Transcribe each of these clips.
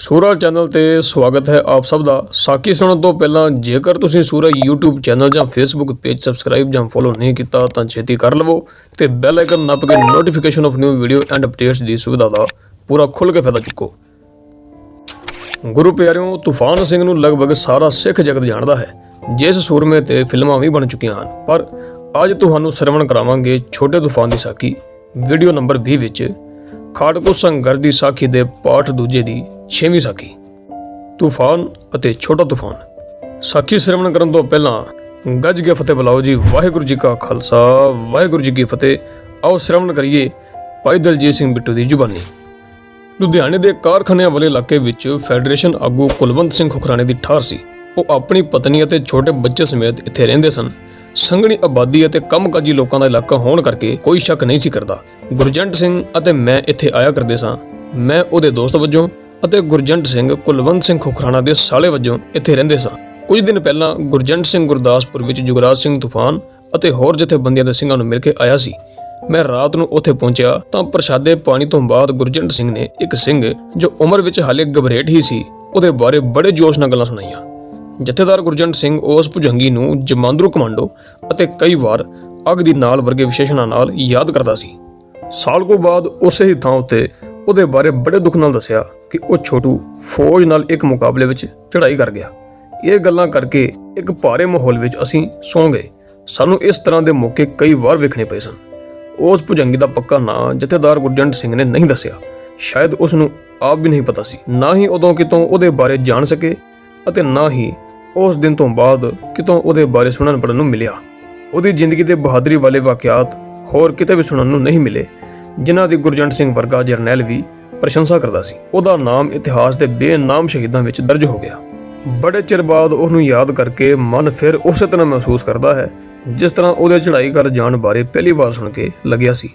ਸੂਰਾ channel ਤੇ ਸਵਾਗਤ ਹੈ ਆਪ ਸਭ ਦਾ। ਸਾਖੀ ਸੁਣਨ ਤੋਂ ਪਹਿਲਾਂ ਜੇਕਰ ਤੁਸੀਂ ਸੂਰਾ YouTube ਚੈਨਲ ਜਾਂ Facebook ਪੇਜ ਸਬਸਕ੍ਰਾਈਬ ਜਾਂ ਫੋਲੋ ਨਹੀਂ ਕੀਤਾ, ਤਾਂ ਛੇਤੀ ਕਰ ਲਵੋ ਤੇ ਬੈਲ ਆਈਕਨ ਨੱਪ ਕੇ notification of new video and updates ਦੀ ਸੁਵਿਧਾ ਦਾ ਪੂਰਾ ਖੁੱਲ੍ਹ ਕੇ ਫਾਇਦਾ ਚੁੱਕੋ। ਗੁਰੂ ਪਿਆਰਿਓ, ਤੂਫਾਨ ਸਿੰਘ ਨੂੰ ਲਗਭਗ ਸਾਰਾ ਸਿੱਖ ਜਗਤ ਜਾਣਦਾ ਹੈ। ਜਿਸ ਸੂਰਮੇ ਤੇ ਫਿਲਮਾਂ ਵੀ ਬਣ ਚੁੱਕੀਆਂ ਹਨ। ਪਰ ਅੱਜ ਤੁਹਾਨੂੰ ਸਰਵਣ ਕਰਾਵਾਂਗੇ ਛੋਟੇ ਤੂਫਾਨ ਦੀ ਸਾਖੀ। ਵੀਡੀਓ ਨੰਬਰ 20 ਵਿੱਚ ਖਾੜਕੂ ਸੰਗਰ ਦੀ ਸਾਖੀ ਦੇ ਪਾਠ ਦੂਜੇ ਦੀ 6ਵੀਂ ਸਾਖੀ। ਤੂਫਾਨ ਅਤੇ ਛੋਟਾ ਤੂਫਾਨ। ਸਾਖੀ ਸ੍ਰਵਣ ਕਰਨ ਤੋਂ ਪਹਿਲਾਂ ਗੱਜ ਕੇ ਫਤਿਹ ਬੁਲਾਓ ਜੀ, ਵਾਹਿਗੁਰੂ ਜੀ ਕਾ ਖਾਲਸਾ, ਵਾਹਿਗੁਰੂ ਜੀ ਕੀ ਫਤਿਹ। ਆਓ ਸ਼੍ਰਵਣ ਕਰੀਏ ਭਾਈ ਦਲਜੀਤ ਸਿੰਘ ਬਿੱਟੂ ਦੀ ਜ਼ੁਬਾਨੀ। ਲੁਧਿਆਣੇ ਦੇ ਕਾਰਖਾਨਿਆਂ ਵਾਲੇ ਇਲਾਕੇ ਵਿੱਚ ਫੈਡਰੇਸ਼ਨ ਆਗੂ ਕੁਲਵੰਤ ਸਿੰਘ ਖੁਖਰਾਣੇ ਦੀ ਠਾਰ ਸੀ। ਉਹ ਆਪਣੀ ਪਤਨੀ ਅਤੇ ਛੋਟੇ ਬੱਚੇ ਸਮੇਤ ਇੱਥੇ ਰਹਿੰਦੇ ਸਨ। ਸੰਘਣੀ ਆਬਾਦੀ ਅਤੇ ਕੰਮਕਾਜੀ ਲੋਕਾਂ ਦਾ ਇਲਾਕਾ ਹੋਣ ਕਰਕੇ ਕੋਈ ਸ਼ੱਕ ਨਹੀਂ ਸੀ ਕਰਦਾ। ਗੁਰਜੰਟ ਸਿੰਘ ਅਤੇ ਮੈਂ ਇੱਥੇ ਆਇਆ ਕਰਦੇ ਸਾਂ। ਮੈਂ ਉਹਦੇ ਦੋਸਤ ਵਜੋਂ ਅਤੇ ਗੁਰਜੰਟ ਸਿੰਘ ਕੁਲਵੰਤ ਸਿੰਘ ਖੁਖਰਾਣਾ ਦੇ ਸਾਲੇ ਵਜੋਂ ਇੱਥੇ ਰਹਿੰਦੇ ਸਾਂ। ਕੁਝ ਦਿਨ ਪਹਿਲਾਂ ਗੁਰਜੰਟ ਸਿੰਘ ਗੁਰਦਾਸਪੁਰ ਵਿੱਚ ਜੁਗਰਾਜ ਸਿੰਘ ਤੂਫਾਨ ਅਤੇ ਹੋਰ ਜਥੇਬੰਦੀਆਂ ਦੇ ਸਿੰਘਾਂ ਨੂੰ ਮਿਲ ਕੇ ਆਇਆ ਸੀ। ਮੈਂ ਰਾਤ ਨੂੰ ਉੱਥੇ ਪਹੁੰਚਿਆ ਤਾਂ ਪ੍ਰਸ਼ਾਦੇ ਪਾਣੀ ਤੋਂ ਬਾਅਦ ਗੁਰਜੰਟ ਸਿੰਘ ਨੇ ਇੱਕ ਸਿੰਘ ਜੋ ਉਮਰ ਵਿੱਚ ਹਾਲੇ ਗਬਰੇਟ ਹੀ ਸੀ, ਉਹਦੇ ਬਾਰੇ ਬੜੇ ਜੋਸ਼ ਨਾਲ ਗੱਲਾਂ ਸੁਣਾਈਆਂ। ਜਥੇਦਾਰ ਗੁਰਜੰਟ ਸਿੰਘ ਉਸ ਭੁਜੰਗੀ ਨੂੰ ਜਮਾਂਦਰੂ ਕਮਾਂਡੋ ਅਤੇ ਕਈ ਵਾਰ ਅੱਗ ਦੀ ਨਾਲ ਵਰਗੇ ਵਿਸ਼ੇਸ਼ਣਾਂ ਨਾਲ ਯਾਦ ਕਰਦਾ ਸੀ। ਸਾਲ ਕੋ ਬਾਅਦ ਉਸੇ ਹੀ ਥਾਂ ਉੱਤੇ ਉਹਦੇ ਬਾਰੇ ਬੜੇ ਦੁੱਖ ਨਾਲ ਦੱਸਿਆ ਕਿ ਉਹ ਛੋਟੂ ਫੌਜ ਨਾਲ ਇੱਕ ਮੁਕਾਬਲੇ ਵਿੱਚ ਚੜ੍ਹਾਈ ਕਰ ਗਿਆ। ਇਹ ਗੱਲਾਂ ਕਰਕੇ ਇੱਕ ਭਾਰੇ ਮਾਹੌਲ ਵਿੱਚ ਅਸੀਂ ਸੌਂ ਗਏ। ਸਾਨੂੰ ਇਸ ਤਰ੍ਹਾਂ ਦੇ ਮੌਕੇ ਕਈ ਵਾਰ ਵੇਖਣੇ ਪਏ ਸਨ। ਉਸ ਭੁਜੰਗੀ ਦਾ ਪੱਕਾ ਨਾਂ ਜਥੇਦਾਰ ਗੁਰਜੰਟ ਸਿੰਘ ਨੇ ਨਹੀਂ ਦੱਸਿਆ। ਸ਼ਾਇਦ ਉਸ ਨੂੰ ਆਪ ਵੀ ਨਹੀਂ ਪਤਾ ਸੀ। ਨਾ ਹੀ ਉਦੋਂ ਕਿਤੋਂ ਉਹਦੇ ਬਾਰੇ ਜਾਣ ਸਕੇ ਅਤੇ ਨਾ ਹੀ ਉਸ ਦਿਨ ਤੋਂ ਬਾਅਦ ਕਿਤੋਂ ਉਹਦੇ ਬਾਰੇ ਸੁਣਨ ਪੜਨ ਨੂੰ ਮਿਲਿਆ। ਉਹਦੀ ਜ਼ਿੰਦਗੀ ਦੇ ਬਹਾਦਰੀ ਵਾਲੇ ਵਾਕਿਆਤ ਹੋਰ ਕਿਤੇ ਵੀ ਸੁਣਨ ਨੂੰ ਨਹੀਂ ਮਿਲੇ, ਜਿਨ੍ਹਾਂ ਦੀ ਗੁਰਜੰਟ ਸਿੰਘ ਵਰਗਾ ਜਰਨੈਲ ਵੀ ਪ੍ਰਸ਼ੰਸਾ ਕਰਦਾ ਸੀ। ਉਹਦਾ ਨਾਮ ਇਤਿਹਾਸ ਦੇ ਬੇਨਾਮ ਸ਼ਹੀਦਾਂ ਵਿੱਚ ਦਰਜ ਹੋ ਗਿਆ। ਬੜੇ ਚਿਰ ਬਾਅਦ ਉਹਨੂੰ ਯਾਦ ਕਰਕੇ ਮਨ ਫਿਰ ਉਸੇ ਤਰ੍ਹਾਂ ਮਹਿਸੂਸ ਕਰਦਾ ਹੈ, ਜਿਸ ਤਰ੍ਹਾਂ ਉਹਦੇ ਚੜ੍ਹਾਈ ਕਰ ਜਾਣ ਬਾਰੇ ਪਹਿਲੀ ਵਾਰ ਸੁਣ ਕੇ ਲੱਗਿਆ ਸੀ।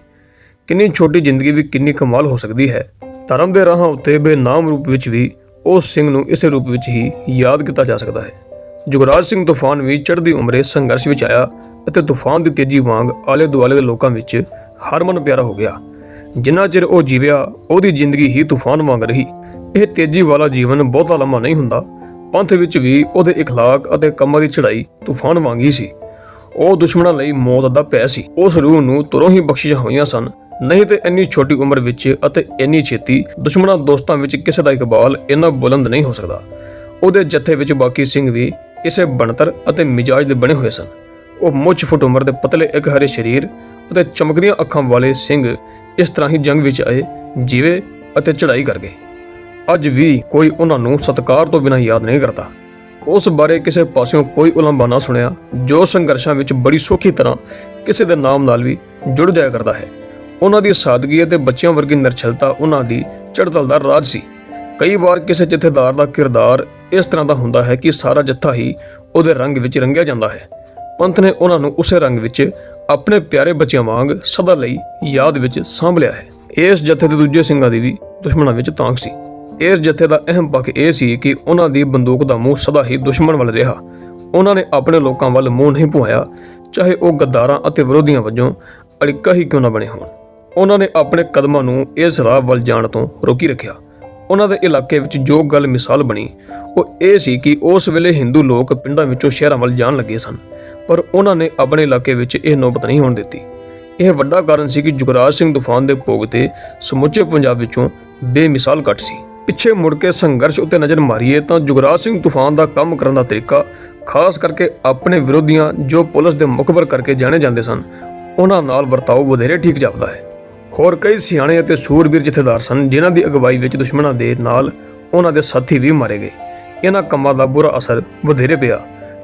ਕਿੰਨੀ ਛੋਟੀ ਜ਼ਿੰਦਗੀ ਵੀ ਕਿੰਨੀ ਕਮਾਲ ਹੋ ਸਕਦੀ ਹੈ। ਧਰਮ ਦੇ ਰਾਹਾਂ ਉੱਤੇ ਬੇਨਾਮ ਰੂਪ ਵਿੱਚ ਵੀ ਉਸ ਸਿੰਘ ਨੂੰ ਇਸੇ ਰੂਪ ਵਿੱਚ ਹੀ ਯਾਦ ਕੀਤਾ ਜਾ ਸਕਦਾ ਹੈ। ਜੁਗਰਾਜ ਸਿੰਘ ਤੂਫਾਨ ਵੀ ਚੜ੍ਹਦੀ ਉਮਰੇ ਸੰਘਰਸ਼ ਵਿੱਚ ਆਇਆ ਅਤੇ ਤੂਫਾਨ ਦੀ ਤੇਜ਼ੀ ਵਾਂਗ ਆਲੇ ਦੁਆਲੇ ਦੇ ਲੋਕਾਂ ਵਿੱਚ ਹਰਮਨ ਪਿਆਰਾ ਹੋ ਗਿਆ ਜਿੰਨਾ ਚਿਰ ਉਹ ਜੀਵਿਆ ਉਹਦੀ ਜ਼ਿੰਦਗੀ ਹੀ ਤੂਫਾਨ ਵਾਂਗ ਰਹੀ ਇਹ ਤੇਜ਼ੀ ਵਾਲਾ ਜੀਵਨ ਬਹੁਤਾ ਲੰਮਾ ਨਹੀਂ ਹੁੰਦਾ ਪੰਥ ਵਿੱਚ ਵੀ ਉਹਦੇ اخلاق ਅਤੇ ਕੰਮਾਂ ਦੀ ਚੜ੍ਹਾਈ ਤੂਫਾਨ ਵਾਂਗ ਹੀ ਸੀ ਉਹ ਦੁਸ਼ਮਣਾਂ ਲਈ ਮੌਤ ਦਾ ਭੈ ਸੀ ਉਸ ਰੂਹ ਨੂੰ ਤੁਰੋਂ ਹੀ ਬਖਸ਼ਿਸ਼ਾਂ ਹੋਈਆਂ ਸਨ ਨਹੀਂ ਤੇ ਇੰਨੀ ਛੋਟੀ ਉਮਰ ਵਿੱਚ ਅਤੇ ਇੰਨੀ ਛੇਤੀ ਦੁਸ਼ਮਣਾਂ ਦੋਸਤਾਂ ਵਿੱਚ ਕਿਸੇ ਦਾ ਇਕਬਾਲ ਇੰਨਾ ਬੁਲੰਦ ਨਹੀਂ ਹੋ ਸਕਦਾ ਉਹਦੇ ਜੱਥੇ ਵਿੱਚ ਬਾਕੀ ਸਿੰਘ ਵੀ ਇਸੇ ਬਣਤਰ ਅਤੇ ਮਿਜਾਜ ਦੇ ਬਣੇ ਹੋਏ ਸਨ। ਉਹ ਮੁੱਛ ਫੁੱਟ ਉਮਰ ਦੇ ਪਤਲੇ ਇੱਕ ਹਰੇ ਸਰੀਰ ਅਤੇ ਚਮਕਦੀਆਂ ਅੱਖਾਂ ਵਾਲੇ ਸਿੰਘ ਇਸ ਤਰ੍ਹਾਂ ਹੀ ਜੰਗ ਵਿੱਚ ਆਏ, ਜੀਵੇ ਅਤੇ ਚੜ੍ਹਾਈ ਕਰ ਗਏ। ਅੱਜ ਵੀ ਕੋਈ ਉਹਨਾਂ ਨੂੰ ਸਤਕਾਰ ਤੋਂ ਬਿਨਾਂ ਯਾਦ ਨਹੀਂ ਕਰਦਾ। ਉਸ ਬਾਰੇ ਕਿਸੇ ਪਾਸਿਓਂ ਕੋਈ ਉਲੰਭਾ ਨਾ ਸੁਣਿਆ, ਜੋ ਸੰਘਰਸ਼ਾਂ ਵਿੱਚ ਬੜੀ ਸੌਖੀ ਤਰ੍ਹਾਂ ਕਿਸੇ ਦੇ ਨਾਮ ਨਾਲ ਵੀ ਜੁੜ ਜਾਇਆ ਕਰਦਾ ਹੈ। ਉਹਨਾਂ ਦੀ ਸਾਦਗੀ ਅਤੇ ਬੱਚਿਆਂ ਵਰਗੀ ਨਿਰਛਲਤਾ ਉਹਨਾਂ ਦੀ ਚੜ੍ਹਤਲ ਦਾ ਰਾਜ ਸੀ। ਕਈ ਵਾਰ ਕਿਸੇ ਜਥੇਦਾਰ ਦਾ ਕਿਰਦਾਰ ਇਸ ਤਰ੍ਹਾਂ ਦਾ ਹੁੰਦਾ ਹੈ ਕਿ ਸਾਰਾ ਜੱਥਾ ਹੀ ਉਹਦੇ ਰੰਗ ਵਿੱਚ ਰੰਗਿਆ ਜਾਂਦਾ ਹੈ। ਪੰਥ ਨੇ ਉਹਨਾਂ ਨੂੰ ਉਸੇ ਰੰਗ ਵਿੱਚ ਆਪਣੇ ਪਿਆਰੇ ਬੱਚਿਆਂ ਵਾਂਗ ਸਦਾ ਲਈ ਯਾਦ ਵਿੱਚ ਸਾਂਭ ਲਿਆ ਹੈ। ਇਸ ਜੱਥੇ ਦੇ ਦੂਜੇ ਸਿੰਘਾਂ ਦੀ ਵੀ ਦੁਸ਼ਮਣਾਂ ਵਿੱਚ ਤਾਂਕ ਸੀ। ਇਸ ਜੱਥੇ ਦਾ ਅਹਿਮ ਪੱਖ ਇਹ ਸੀ ਕਿ ਉਹਨਾਂ ਦੀ ਬੰਦੂਕ ਦਾ ਮੂੰਹ ਸਦਾ ਹੀ ਦੁਸ਼ਮਣ ਵੱਲ ਰਿਹਾ। ਉਹਨਾਂ ਨੇ ਆਪਣੇ ਲੋਕਾਂ ਵੱਲ ਮੂੰਹ ਨਹੀਂ ਪੁਆਇਆ ਚਾਹੇ ਉਹ ਗੱਦਾਰਾਂ ਅਤੇ ਵਿਰੋਧੀਆਂ ਵਜੋਂ ਅੜਿੱਕਾ ਹੀ ਕਿਉਂ ਨਾ ਬਣੇ ਹੋਣ। ਉਹਨਾਂ ਨੇ ਆਪਣੇ ਕਦਮਾਂ ਨੂੰ ਇਸ ਰਾਹ ਵੱਲ ਜਾਣ ਤੋਂ ਰੋਕੀ ਰੱਖਿਆ। ਉਹਨਾਂ ਦੇ ਇਲਾਕੇ ਵਿੱਚ ਜੋ ਗੱਲ ਮਿਸਾਲ ਬਣੀ, ਉਹ ਇਹ ਸੀ ਕਿ ਉਸ ਵੇਲੇ ਹਿੰਦੂ ਲੋਕ ਪਿੰਡਾਂ ਵਿੱਚੋਂ ਸ਼ਹਿਰਾਂ ਵੱਲ ਜਾਣ ਲੱਗੇ ਸਨ, ਪਰ ਉਹਨਾਂ ਨੇ ਆਪਣੇ ਇਲਾਕੇ ਵਿੱਚ ਇਹ ਨੌਬਤ ਨਹੀਂ ਹੋਣ ਦਿੱਤੀ। ਇਹ ਵੱਡਾ ਕਾਰਨ ਸੀ ਕਿ ਜੁਗਰਾਜ ਸਿੰਘ ਤੂਫਾਨ ਦੇ ਭੋਗ ਤੇ ਸਮੁੱਚੇ ਪੰਜਾਬ ਵਿੱਚੋਂ ਬੇਮਿਸਾਲ ਘਟ ਸੀ। ਪਿੱਛੇ ਮੁੜ ਕੇ ਸੰਘਰਸ਼ ਉੱਤੇ ਨਜ਼ਰ ਮਾਰੀਏ ਤਾਂ ਜੁਗਰਾਜ ਸਿੰਘ ਤੂਫਾਨ ਦਾ ਕੰਮ ਕਰਨ ਦਾ ਤਰੀਕਾ, ਖਾਸ ਕਰਕੇ ਆਪਣੇ ਵਿਰੋਧੀਆਂ ਜੋ ਪੁਲਿਸ ਦੇ ਮੁਖਬਰ ਕਰਕੇ ਜਾਣੇ ਜਾਂਦੇ ਸਨ, ਉਹਨਾਂ ਨਾਲ ਵਰਤਾਓ ਵਧੇਰੇ ਠੀਕ ਜਾਪਦਾ ਹੈ। ਹੋਰ ਕਈ ਸਿਆਣੇ ਅਤੇ ਸੂਰਬੀਰ ਜਥੇਦਾਰ ਸਨ, ਜਿਨ੍ਹਾਂ ਦੀ ਅਗਵਾਈ ਵਿੱਚ ਦੁਸ਼ਮਣਾਂ ਦੇ ਨਾਲ ਉਹਨਾਂ ਦੇ ਸਾਥੀ ਵੀ ਮਾਰੇ ਗਏ। ਇਹਨਾਂ ਕੰਮਾਂ ਦਾ ਬੁਰਾ ਅਸਰ ਵਧੇਰੇ ਪਿਆ।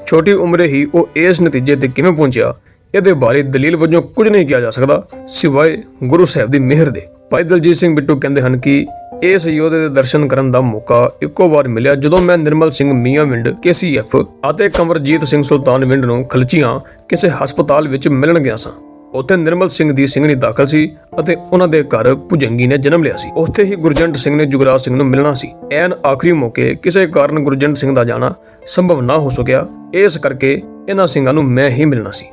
ਛੋਟੀ ਉਮਰੇ ਹੀ ਉਹ ਇਸ ਨਤੀਜੇ ਤੇ ਕਿਵੇਂ ਪਹੁੰਚਿਆ, ਇਹਦੇ ਬਾਰੇ ਦਲੀਲ ਵਜੋਂ ਕੁਝ ਨਹੀਂ ਕਿਹਾ ਜਾ ਸਕਦਾ, ਸਿਵਾਏ ਗੁਰੂ ਸਾਹਿਬ ਦੀ ਮਿਹਰ ਦੇ। ਭਾਈ ਦਲਜੀਤ ਸਿੰਘ ਬਿੱਟੂ ਕਹਿੰਦੇ ਹਨ ਕਿ ਇਸ ਯੋਧੇ ਦੇ ਦਰਸ਼ਨ ਕਰਨ ਦਾ ਮੌਕਾ ਇੱਕੋ ਵਾਰ ਮਿਲਿਆ ਜਦੋਂ ਮੈਂ ਨਿਰਮਲ ਸਿੰਘ ਮੀਆਂ ਵਿੰਡ, ਕੇਸੀਐਫ ਅਤੇ ਕੰਵਰਜੀਤ ਸਿੰਘ ਸੁਲਤਾਨ ਵਿੰਡ ਨੂੰ ਖਲਚੀਆਂ ਕਿਸੇ ਹਸਪਤਾਲ ਵਿੱਚ ਮਿਲਣ ਗਿਆ ਸਾਂ। ਉੱਥੇ ਨਿਰਮਲ ਸਿੰਘ ਦੀ ਸਿੰਘਣੀ ਦਾਖਲ ਸੀ ਅਤੇ ਉਹਨਾਂ ਦੇ ਘਰ ਭੁਜੰਗੀ ਨੇ ਜਨਮ ਲਿਆ ਸੀ। ਉੱਥੇ ਹੀ ਗੁਰਜੰਟ ਸਿੰਘ ਨੇ ਜੁਗਰਾਜ ਸਿੰਘ ਨੂੰ ਮਿਲਣਾ ਸੀ। ਐਨ ਆਖਰੀ ਮੌਕੇ ਕਿਸੇ ਕਾਰਨ ਗੁਰਜੰਟ ਸਿੰਘ ਦਾ ਜਾਣਾ ਸੰਭਵ ਨਾ ਹੋ ਸਕਿਆ। ਇਸ ਕਰਕੇ ਇਹਨਾਂ ਸਿੰਘਾਂ ਨੂੰ ਮੈਂ ਹੀ ਮਿਲਣਾ ਸੀ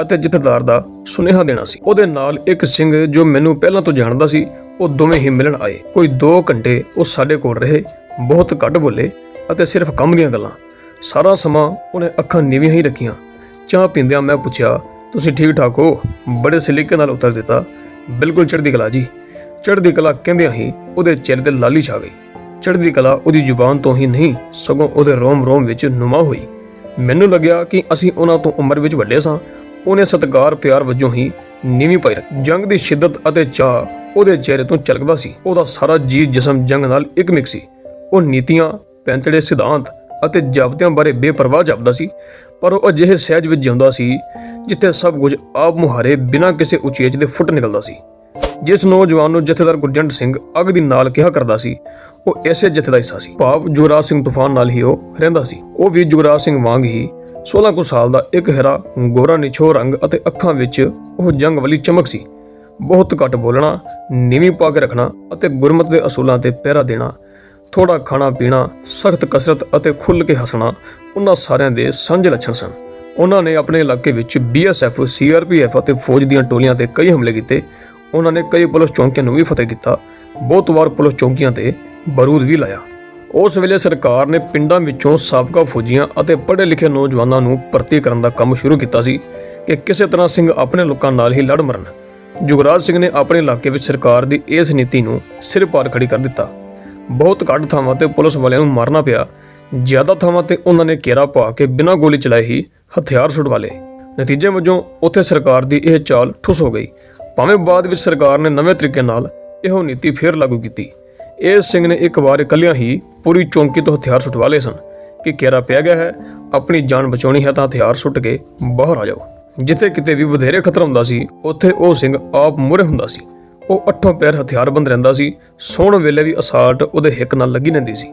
ਅਤੇ ਜਥੇਦਾਰ ਦਾ ਸੁਨੇਹਾ ਦੇਣਾ ਸੀ। ਉਹਦੇ ਨਾਲ ਇੱਕ ਸਿੰਘ ਜੋ ਮੈਨੂੰ ਪਹਿਲਾਂ ਤੋਂ ਜਾਣਦਾ ਸੀ, ਉਹ ਦੋਵੇਂ ਹੀ ਮਿਲਣ ਆਏ। ਕੋਈ 2 ਘੰਟੇ ਉਹ ਸਾਡੇ ਕੋਲ ਰਹੇ, ਬਹੁਤ ਘੱਟ ਬੋਲੇ ਅਤੇ ਸਿਰਫ ਕੰਮ ਦੀਆਂ ਗੱਲਾਂ। ਸਾਰਾ ਸਮਾਂ ਉਹਨੇ ਅੱਖਾਂ ਨੀਵੀਆਂ ਹੀ ਰੱਖੀਆਂ। ਚਾਹ ਪੀਂਦਿਆਂ ਮੈਂ ਪੁੱਛਿਆ ਤੁਸੀਂ ਠੀਕ ਠਾਕ ਹੋ? ਬੜੇ ਸਲੀਕੇ ਨਾਲ ਉੱਤਰ ਦਿੱਤਾ। ਬਿਲਕੁਲ ਚੜ੍ਹਦੀ ਕਲਾ ਜੀ। ਚੜ੍ਹਦੀ ਕਲਾ ਕਹਿੰਦਿਆਂ ਹੀ ਉਹਦੇ ਚਿਹਰੇ ਤੇ ਲਾਲੀ ਛਾ ਗਈ। ਚੜ੍ਹਦੀ ਕਲਾ ਉਹਦੀ ਜ਼ੁਬਾਨ ਤੋਂ ਹੀ ਨਹੀਂ, ਸਗੋਂ ਉਹਦੇ ਰੋਮ-ਰੋਮ ਵਿੱਚ ਨੁਮਾ ਹੋਈ। ਮੈਨੂੰ ਲੱਗਿਆ ਕਿ ਅਸੀਂ ਉਹਨਾਂ ਤੋਂ ਉਮਰ ਵਿੱਚ ਵੱਡੇ ਸਾਂ। ਉਹਨੇ ਸਤਿਕਾਰ, ਪਿਆਰ ਵਜੋਂ ਹੀ ਨੀਵੀਂ ਪਾਈ ਰੱਖੀ। ਜੰਗ ਦੀ ਸ਼ਿੱਦਤ ਅਤੇ ਚਾਹ ਉਹਦੇ ਚਿਹਰੇ ਤੋਂ ਝਲਕਦਾ ਸੀ। ਉਹਦਾ ਸਾਰਾ ਜੀ ਜਿਸਮ ਜੰਗ ਨਾਲ ਇਕਮਿਕ ਸੀ। ਉਹ ਨੀਤੀਆਂ, ਪੈਂਤੜੇ ਸਿਧਾਂਤ ਅਤੇ ਜਾਬਤਿਆਂ ਬਾਰੇ ਬੇਪਰਵਾਹ ਜਾਪਦਾ ਸੀ। ਪਰ ਉਹ ਅਜਿਹੇ ਸਹਿਜ ਵਿੱਚ ਜਿਉਂਦਾ ਸੀ ਜਿੱਥੇ ਸਭ ਕੁਝ ਆਪ ਮੁਹਾਰੇ ਬਿਨਾਂ ਕਿਸੇ ਉਚੇਚ ਦੇ ਫੁੱਟ ਨਿਕਲਦਾ ਸੀ। ਜਿਸ ਨੌਜਵਾਨ ਨੂੰ ਜਥੇਦਾਰ ਗੁਰਜੰਟ ਸਿੰਘ ਅੱਗ ਦੀ ਨਾਲ ਕਿਹਾ ਕਰਦਾ ਸੀ, ਉਹ ਐਸੇ ਜਥੇ ਦਾ ਹਿੱਸਾ ਸੀ। ਭਾਵ ਜੁਗਰਾਜ ਸਿੰਘ ਤੂਫਾਨ ਨਾਲ ਹੀ ਉਹ ਰਹਿੰਦਾ ਸੀ। ਉਹ ਵੀ ਜੁਗਰਾਜ ਸਿੰਘ ਵਾਂਗ ਹੀ 16 ਕੁ ਸਾਲ ਦਾ ਇੱਕ ਹਿਰਾ, ਗੋਰਾ ਨਿਛੋ ਰੰਗ ਅਤੇ ਅੱਖਾਂ ਵਿੱਚ ਉਹ ਜੰਗ ਵਾਲੀ ਚਮਕ ਸੀ। ਬਹੁਤ ਘੱਟ ਬੋਲਣਾ, ਨੀਵੀਂ ਪਾ ਕੇ ਰੱਖਣਾ ਅਤੇ ਗੁਰਮਤ ਦੇ ਅਸੂਲਾਂ ਤੇ ਪਹਿਰਾ ਦੇਣਾ ਥੋੜਾ ਖਾਣਾ ਪੀਣਾ, ਸਖਤ ਕਸਰਤ ਅਤੇ ਖੁੱਲ੍ਹ ਕੇ ਹੱਸਣਾ, ਉਹਨਾਂ ਸਾਰਿਆਂ ਦੇ ਸਾਂਝੇ ਲੱਛਣ ਸਨ। ਉਹਨਾਂ ਨੇ ਆਪਣੇ ਇਲਾਕੇ ਵਿੱਚ ਬੀਐਸਐਫ ਸੀਆਰਪੀਐਫ ਅਤੇ ਫੌਜ ਦੀਆਂ ਟੋਲੀਆਂ ਤੇ ਕਈ ਹਮਲੇ ਕੀਤੇ। ਉਹਨਾਂ ਨੇ ਕਈ ਪੁਲਿਸ ਚੌਂਕੀਆਂ ਨੂੰ ਵੀ ਫਤਿਹ ਕੀਤਾ। ਬਹੁਤ ਵਾਰ ਪੁਲਿਸ ਚੌਂਕੀਆਂ ਤੇ ਬਰੂਦ ਵੀ ਲਾਇਆ। ਉਸ ਵੇਲੇ ਸਰਕਾਰ ਨੇ ਪਿੰਡਾਂ ਵਿੱਚੋਂ ਸਾਬਕਾ ਫੌਜੀਆਂ ਅਤੇ ਪੜ੍ਹੇ ਲਿਖੇ ਨੌਜਵਾਨਾਂ ਨੂੰ ਭਰਤੀ ਕਰਨ ਦਾ ਕੰਮ ਸ਼ੁਰੂ ਕੀਤਾ ਸੀ ਕਿ ਕਿਸੇ ਤਰ੍ਹਾਂ ਸਿੰਘ ਆਪਣੇ ਲੋਕਾਂ ਨਾਲ ਹੀ ਲੜ ਮਰਨ। ਜੁਗਰਾਜ ਸਿੰਘ ਨੇ ਆਪਣੇ ਇਲਾਕੇ ਵਿੱਚ ਸਰਕਾਰ ਦੀ ਇਸ ਨੀਤੀ ਨੂੰ ਸਿਰ ਪਾਰ ਖੜੀ ਕਰ ਦਿੱਤਾ। ਬਹੁਤ ਘੱਟ ਥਾਵਾਂ ਤੇ ਪੁਲਿਸ ਵਾਲਿਆਂ ਨੂੰ ਮਾਰਨਾ ਪਿਆ। ਜ਼ਿਆਦਾ ਥਾਵਾਂ ਤੇ ਉਹਨਾਂ ਨੇ ਘੇਰਾ ਪਾ ਕੇ ਬਿਨਾਂ ਗੋਲੀ ਚਲਾਏ ਹੀ ਹਥਿਆਰ ਛੁਡਵਾ ਲਏ ਨਤੀਜੇ ਵਜੋਂ ਉੱਥੇ ਸਰਕਾਰ ਦੀ ਇਹ ਚਾਲ ਠੁੱਸ ਹੋ ਗਈ। ਭਾਵੇਂ ਬਾਅਦ ਵਿੱਚ ਸਰਕਾਰ ਨੇ ਨਵੇਂ ਤਰੀਕੇ ਨਾਲ ਇਹੋ ਨੀਤੀ ਫੇਰ ਲਾਗੂ ਕੀਤੀ। ਇਸ ਸਿੰਘ ਨੇ ਇੱਕ ਵਾਰ ਇਕੱਲਿਆਂ ਹੀ ਪੂਰੀ ਚੌਂਕੀ ਤੋਂ ਹਥਿਆਰ ਛੁਡਵਾ ਲਏ ਸਨ ਕਿ ਘੇਰਾ ਪਿਆ ਗਿਆ ਹੈ, ਆਪਣੀ ਜਾਨ ਬਚਾਉਣੀ ਹੈ ਤਾਂ ਹਥਿਆਰ ਸੁੱਟ ਕੇ ਬਾਹਰ ਆ ਜਾਓ। ਜਿੱਥੇ ਕਿਤੇ ਵੀ ਵਧੇਰੇ ਖਤਰਾ ਹੁੰਦਾ ਸੀ, ਉੱਥੇ ਉਹ ਸਿੰਘ ਆਪ ਮੁਰੇ ਹੁੰਦਾ ਸੀ। ਉਹ ਅੱਠੋਂ ਪੈਰ ਹਥਿਆਰਬੰਦ ਰਹਿੰਦਾ ਸੀ, ਸੌਣ ਵੇਲੇ ਵੀ ਅਸਾਲਟ ਉਹਦੇ ਹਿੱਕ ਨਾਲ ਲੱਗੀ ਰਹਿੰਦੀ ਸੀ।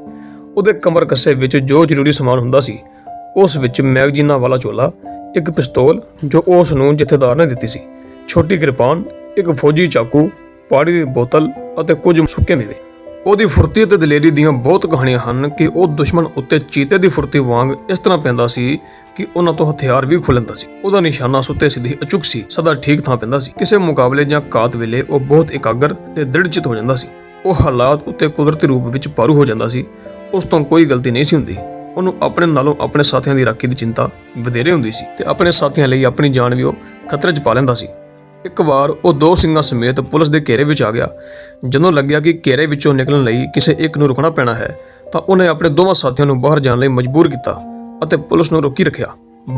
ਉਹਦੇ ਕਮਰ ਕੱਸੇ ਵਿੱਚ ਜੋ ਜ਼ਰੂਰੀ ਸਮਾਨ ਹੁੰਦਾ ਸੀ, ਉਸ ਵਿੱਚ ਮੈਗਜ਼ੀਨਾਂ ਵਾਲਾ ਝੋਲਾ ਇੱਕ ਪਿਸਤੌਲ ਜੋ ਉਸ ਨੂੰ ਜਥੇਦਾਰ ਨੇ ਦਿੱਤੀ ਸੀ। ਛੋਟੀ ਕਿਰਪਾਨ, ਇੱਕ ਫੌਜੀ ਚਾਕੂ, ਪਾਣੀ ਦੀ ਬੋਤਲ ਅਤੇ ਕੁਝ ਸੁੱਕੇ ਮੇਵੇ। ਉਹਦੀ ਫੁਰਤੀ ਅਤੇ ਦਲੇਰੀ ਦੀਆਂ ਬਹੁਤ ਕਹਾਣੀਆਂ ਹਨ ਕਿ ਉਹ ਦੁਸ਼ਮਣ ਉੱਤੇ ਚੀਤੇ ਦੀ ਫੁਰਤੀ ਵਾਂਗ ਇਸ ਤਰ੍ਹਾਂ ਪੈਂਦਾ ਸੀ ਕਿ ਉਹਨਾਂ ਤੋਂ ਹਥਿਆਰ ਵੀ ਖੁੱਲਦਾ ਸੀ। ਉਹਦਾ ਨਿਸ਼ਾਨਾ ਸੁੱਤੇ ਸਿੱਧੀ ਅਚੁੱਕ ਸੀ, ਸਦਾ ਠੀਕ ਥਾਂ ਪੈਂਦਾ ਸੀ। ਕਿਸੇ ਮੁਕਾਬਲੇ ਜਾਂ ਕਾਤ ਵੇਲੇ ਉਹ ਬਹੁਤ ਇਕਾਗਰ ਤੇ ਦ੍ਰਿੜਚਿਤ ਹੋ ਜਾਂਦਾ ਸੀ। ਉਹ ਹਾਲਾਤ ਉੱਤੇ ਕੁਦਰਤੀ ਰੂਪ ਵਿੱਚ ਪਾਰੂ ਹੋ ਜਾਂਦਾ ਸੀ। ਉਸ ਤੋਂ ਕੋਈ ਗਲਤੀ ਨਹੀਂ ਸੀ ਹੁੰਦੀ। ਉਹਨੂੰ ਆਪਣੇ ਨਾਲੋਂ ਆਪਣੇ ਸਾਥੀਆਂ ਦੀ ਰਾਖੀ ਦੀ ਚਿੰਤਾ ਵਧੇਰੇ ਹੁੰਦੀ ਸੀ ਤੇ ਆਪਣੇ ਸਾਥੀਆਂ ਲਈ ਆਪਣੀ ਜਾਨ ਵੀ ਉਹ ਖਤਰੇ 'ਚ ਪਾ ਲੈਂਦਾ ਸੀ। ਇੱਕ ਵਾਰ ਉਹ ਦੋ ਸਿੰਘਾਂ ਸਮੇਤ ਪੁਲਿਸ ਦੇ ਘੇਰੇ ਵਿੱਚ ਆ ਗਿਆ। ਜਦੋਂ ਲੱਗਿਆ ਕਿ ਘੇਰੇ ਵਿੱਚੋਂ ਨਿਕਲਣ ਲਈ ਕਿਸੇ ਇੱਕ ਨੂੰ ਰੁਕਣਾ ਪੈਣਾ ਹੈ, ਤਾਂ ਉਹਨੇ ਆਪਣੇ ਦੋਵਾਂ ਸਾਥੀਆਂ ਨੂੰ ਬਾਹਰ ਜਾਣ ਲਈ ਮਜਬੂਰ ਕੀਤਾ ਅਤੇ ਪੁਲਿਸ ਨੂੰ ਰੋਕੀ ਰੱਖਿਆ।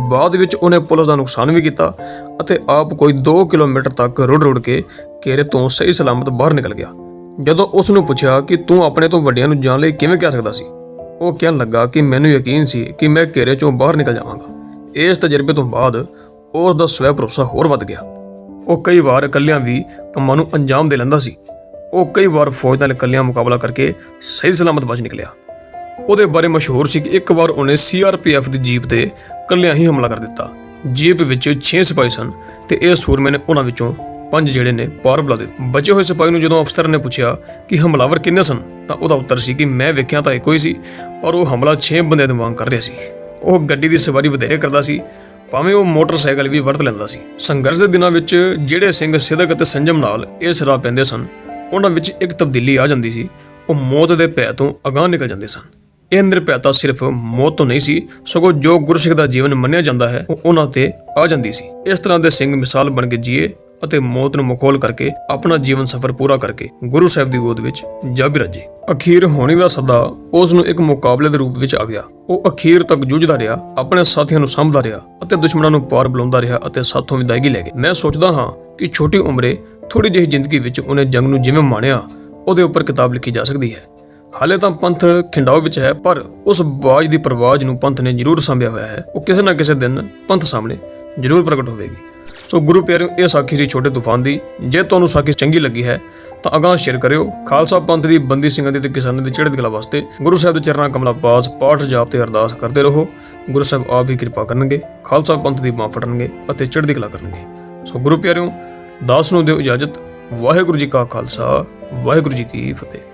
ਬਾਅਦ ਵਿੱਚ ਉਹਨੇ ਪੁਲਿਸ ਦਾ ਨੁਕਸਾਨ ਵੀ ਕੀਤਾ ਅਤੇ ਆਪ ਕੋਈ 2 ਕਿਲੋਮੀਟਰ ਤੱਕ ਰੁੜ ਰੁੜ ਕੇ ਘੇਰੇ ਤੋਂ ਸਹੀ ਸਲਾਮਤ ਬਾਹਰ ਨਿਕਲ ਗਿਆ। ਜਦੋਂ ਉਸ ਨੂੰ ਪੁੱਛਿਆ ਕਿ ਤੂੰ ਆਪਣੇ ਤੋਂ ਵੱਡਿਆਂ ਨੂੰ ਜਾਣ ਲਈ ਕਿਵੇਂ ਕਹਿ ਸਕਦਾ ਸੀ, ਉਹ ਕਹਿਣ ਲੱਗਾ ਕਿ ਮੈਨੂੰ ਯਕੀਨ ਸੀ ਕਿ ਮੈਂ ਘੇਰੇ ਚੋਂ ਬਾਹਰ ਨਿਕਲ ਜਾਵਾਂਗਾ। ਇਸ ਤਜਰਬੇ ਤੋਂ ਬਾਅਦ ਉਸ ਦਾ ਸਵੈ ਭਰੋਸਾ ਹੋਰ ਵੱਧ ਗਿਆ। ਉਹ ਕਈ ਵਾਰ ਇਕੱਲਿਆਂ ਵੀ ਕੰਮਾਂ ਨੂੰ ਅੰਜਾਮ ਦੇ ਲੈਂਦਾ ਸੀ। ਉਹ ਕਈ ਵਾਰ ਫੌਜ ਨਾਲ ਇਕੱਲਿਆਂ ਮੁਕਾਬਲਾ ਕਰਕੇ ਸਹੀ ਸਲਾਮਤ ਬਚ ਨਿਕਲਿਆ। ਉਹਦੇ ਬਾਰੇ ਮਸ਼ਹੂਰ ਸੀ ਕਿ ਇੱਕ ਵਾਰ ਉਹਨੇ ਸੀਆਰਪੀਐਫ ਦੀ ਜੀਪ ਤੇ ਇਕੱਲਿਆਂ ਹੀ ਹਮਲਾ ਕਰ ਦਿੱਤਾ। ਜੀਪ ਵਿੱਚ 6 ਸਿਪਾਹੀ ਸਨ ਤੇ ਇਹ ਸੂਰਮੇ ਨੇ ਉਹਨਾਂ ਵਿੱਚੋਂ ਪੰਜ ਜਿਹੜੇ ਨੇ ਪਾਰ ਬੁਲਾ ਦਿੱਤੇ। ਬਚੇ ਹੋਏ ਸਿਪਾਹੀ ਨੂੰ ਜਦੋਂ ਅਫਸਰ ਨੇ ਪੁੱਛਿਆ ਕਿ ਹਮਲਾਵਰ ਕਿੰਨੇ ਸਨ, ਤਾਂ ਉਹਦਾ ਉੱਤਰ ਸੀ ਕਿ ਮੈਂ ਵੇਖਿਆ ਤਾਂ ਇੱਕੋ ਹੀ ਸੀ, ਪਰ ਉਹ ਹਮਲਾ 6 ਬੰਦਿਆਂ ਦੇ ਵਾਂਗ ਕਰ ਰਿਹਾ ਸੀ। ਉਹ ਗੱਡੀ ਦੀ ਸਵਾਰੀ ਵਧੇਰੇ ਕਰਦਾ ਸੀ ਭਾਵੇਂ ਉਹ ਮੋਟਰਸਾਈਕਲ ਵੀ ਵਰਤ ਲੈਂਦਾ ਸੀ। ਸੰਘਰਸ਼ ਦੇ ਦਿਨਾਂ ਵਿੱਚ ਜਿਹੜੇ ਸਿੰਘ ਸਿਦਕ ਅਤੇ ਸੰਜਮ ਨਾਲ ਇਹ ਰਾਹ ਪੈਂਦੇ ਸਨ, ਉਹਨਾਂ ਵਿੱਚ ਇੱਕ ਤਬਦੀਲੀ ਆ ਜਾਂਦੀ ਸੀ। ਉਹ ਮੌਤ ਦੇ ਭੈ ਤੋਂ ਅਗਾਂਹ ਨਿਕਲ ਜਾਂਦੇ ਸਨ। ਇਹ ਨਿਰਭੈਤਾ ਸਿਰਫ ਮੌਤ ਤੋਂ ਨਹੀਂ ਸੀ, ਸਗੋਂ ਜੋ ਗੁਰਸਿੱਖ ਦਾ ਜੀਵਨ ਮੰਨਿਆ ਜਾਂਦਾ ਹੈ, ਉਹ ਉਹਨਾਂ ਤੇ ਆ ਜਾਂਦੀ ਸੀ। ਇਸ ਤਰ੍ਹਾਂ ਦੇ ਸਿੰਘ ਮਿਸਾਲ ਬਣ ਕੇ ਜੀਏ ਅਤੇ ਮੌਤ ਨੂੰ ਮਖੌਲ ਕਰਕੇ ਆਪਣਾ ਜੀਵਨ ਸਫਰ ਪੂਰਾ ਕਰਕੇ ਗੁਰੂ ਸਾਹਿਬ ਦੀ ਗੋਦ ਵਿੱਚ ਜਾ ਬਿਰਾਜੇ ਅਖੀਰ ਹੋਣੀ ਦਾ ਸੱਦਾ ਉਸ ਨੂੰ ਇੱਕ ਮੁਕਾਬਲੇ ਦੇ ਰੂਪ ਵਿੱਚ ਆ ਗਿਆ। ਉਹ ਅਖੀਰ ਤੱਕ ਜੂਝਦਾ ਰਿਹਾ, ਆਪਣੇ ਸਾਥੀਆਂ ਨੂੰ ਸੰਭਦਾ ਰਿਹਾ ਅਤੇ ਦੁਸ਼ਮਣਾਂ ਨੂੰ ਪਾਰ ਬੁਲਾਉਂਦਾ ਰਿਹਾ ਅਤੇ ਸਾਥੋਂ ਵਿਦਾਇਗੀ ਲੈ ਗਿਆ ਮੈਂ ਸੋਚਦਾ ਹਾਂ ਕਿ ਛੋਟੀ ਉਮਰੇ ਥੋੜੀ ਜਿਹੀ ਜ਼ਿੰਦਗੀ ਵਿੱਚ ਉਹਨੇ ਜੰਗ ਨੂੰ ਜਿਵੇਂ ਮਾਣਿਆ, ਉਹਦੇ ਉੱਪਰ ਕਿਤਾਬ ਲਿਖੀ ਜਾ ਸਕਦੀ ਹੈ। ਹਾਲੇ ਤਾਂ ਪੰਥ ਖਿੰਡਾਓ ਵਿੱਚ ਹੈ, ਪਰ ਉਸ ਬਾਜ ਦੀ ਪਰਵਾਜ਼ ਨੂੰ ਪੰਥ ਨੇ ਜ਼ਰੂਰ ਸੰਭਿਆ ਹੋਇਆ ਹੈ। ਉਹ ਕਿਸੇ ਨਾ ਕਿਸੇ ਦਿਨ ਪੰਥ ਸਾਹਮਣੇ ਜ਼ਰੂਰ ਪ੍ਰਗਟ ਹੋਵੇਗੀ। ਸੋ ਗੁਰੂ ਪਿਆਰਿਓ, ਇਹ ਸਾਖੀ ਸੀ ਛੋਟੇ ਤੂਫਾਨ ਦੀ। ਜੇ ਤੁਹਾਨੂੰ ਸਾਖੀ ਚੰਗੀ ਲੱਗੀ ਹੈ, ਤਾਂ ਅਗਾਂਹ ਸ਼ੇਅਰ ਕਰਿਓ। ਖਾਲਸਾ ਪੰਥ ਦੀ ਬੰਦੀ ਸਿੰਘਾਂ ਦੀ ਤੇ ਕਿਸਾਨਾਂ ਦੀ ਚੜ੍ਹਦੀ ਕਲਾ ਵਾਸਤੇ ਗੁਰੂ ਸਾਹਿਬ ਦੇ ਚਰਨਾਂ ਕਮਲਾ ਪਾਸ ਪਾਠ ਜਾਪ ਤੇ ਅਰਦਾਸ ਕਰਦੇ ਰਹੋ। ਗੁਰੂ ਸਾਹਿਬ ਆਪ ਹੀ ਕਿਰਪਾ ਕਰਨਗੇ, ਖਾਲਸਾ ਪੰਥ ਦੀ ਮਾਂ ਫੜਨਗੇ ਅਤੇ ਚੜ੍ਹਦੀ ਕਲਾ ਕਰਨਗੇ। ਸੋ ਗੁਰੂ ਪਿਆਰਿਓ, ਦਾਸ ਨੂੰ ਦਿਓ ਇਜਾਜ਼ਤ। ਵਾਹਿਗੁਰੂ ਜੀ ਕਾ ਖਾਲਸਾ, ਵਾਹਿਗੁਰੂ ਜੀ ਕੀ ਫਤਿਹ।